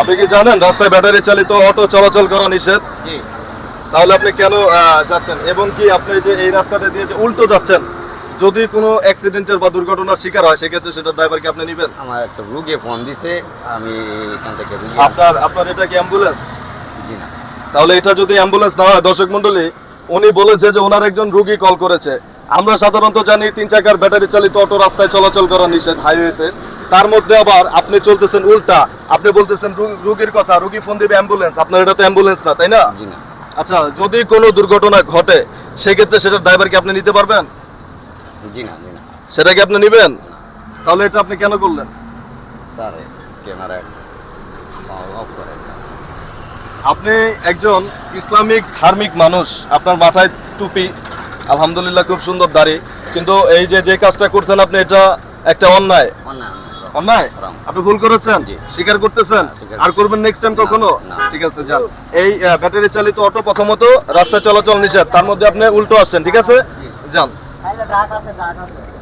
আপনি কি জানেন রাস্তায় ব্যাটারি চালিত অটো চলাচল করা নিষেধ? তাহলে আপনি কেন যাচ্ছেন? এবং কি আপনি যে এই রাস্তাটা দিয়ে যে উল্টো যাচ্ছেন যদি কোনো অ্যাক্সিডেন্টের বা দুর্ঘটনার শিকার হয় সেক্ষেত্রে সেটা ড্রাইভারকে আপনি নেবেন? আমার একটা রুগী ফোন দিছে আমি এখান থেকে রুগী আপনার আপনার এটা কি অ্যাম্বুলেন্স জি না। তাহলে এটা যদি অ্যাম্বুলেন্স না হয় দর্শক মন্ডলী উনি বলেছে যে ওনার একজন রুগী কল করেছে। আমরা সাধারণত জানি তিন চাকার ব্যাটারি চালিত অটো রাস্তায় চলাচল করা নিষেধ হাইওয়েতে তার মধ্যে আবার আপনি চলতেছেন উল্টা। আপনি বলতেছেন রুগীর কথা রুগী ফোন দিবে অ্যাম্বুলেন্স আপনার এটা তো অ্যাম্বুলেন্স না তাই না? আচ্ছা যদি কোনো দুর্ঘটনা ঘটে সেক্ষেত্রে সেটার ড্রাইভারকে আপনি নিতে পারবেন? জি না সেটা কি আপনি নেবেন? তাহলে এটা আপনি কেন করলেন? স্যার ক্যামেরা অফ করে। আপনি একজন ইসলামিক ধার্মিক মানুষ আপনার মাথায় টুপি আলহামদুলিল্লাহ খুব সুন্দর দাড়ি কিন্তু এই যে যে কাজটা করছেন আপনি এটা একটা অন্যায় অন্যায়। অন্যায়? আপনি ভুল করেছেন। স্বীকার করতেছেন আর করবেন নেক্সট টাইম কখনো? ঠিক আছে যান। এই ব্যাটারি চালিত অটো প্রথমত রাস্তায় চলাচল নিষেধ তার মধ্যে আপনি উল্টো আসছেন ঠিক আছে? যান।